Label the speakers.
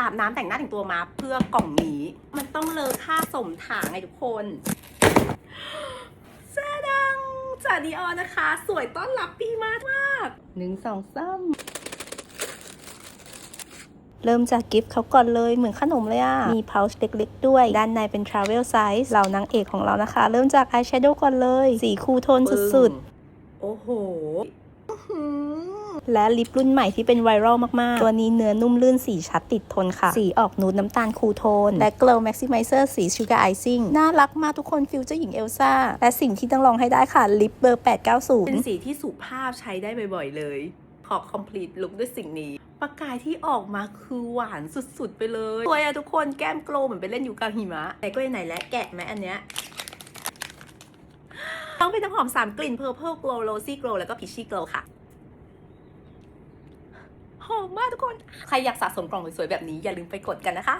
Speaker 1: อาบน้ำแต่งหน้าแต่งตัวมาเพื่อกล่องนี้ มันต้องเลอค่าสมถางไงทุกคนแซดังจากดีออนนะคะ สวยต้อนรับปีมากมากหนึ่งสองสามเริ่มจากกิฟต์เขาก่อนเลยเหมือนขนมเลยอะมี pouch เล็กๆด้วย ด้านในเป็น travel size เหล่านางเอกของเรานะคะ เริ่มจาก eyeshadow ก่อนเลย สีคูลโทนสุดๆ โอ้โห และลิปรุ่นใหม่ที่เป็นไวรัลมากๆ ตัวนี้เนื้อนุ่มลื่นสีชัดติดทนค่ะ สีออกนูดน้ำตาลคูลโทน และ Glow Maximizer สี Sugar Icing น่ารักมากทุกคนฟิลเจอร์หญิงเอลซ่า และสิ่งที่ต้องลองให้ได้ค่ะ ลิปเบอร์ 890 เป็นสีที่สุภาพใช้ได้บ่อยๆเลย ขอ complete look ด้วยสิ่งนี้ประกายที่ออกมาคือหวานสุดๆไปเลยสวยอะทุกคนแก้มโกลว์เหมือนไปเล่นอยู่กลางหิมะไหนก็ไหนแล้วแกะไหมอันเนี้ยต้องเป็นน้ำหอม 3 กลิ่น Purple Glow Rosy Glow แล้วก็ Peachy Glow ค่ะห อมมากทุกคน ใครอยากสะสมกล่องสวยๆแบบนี้อย่าลืมไปกดกันนะคะ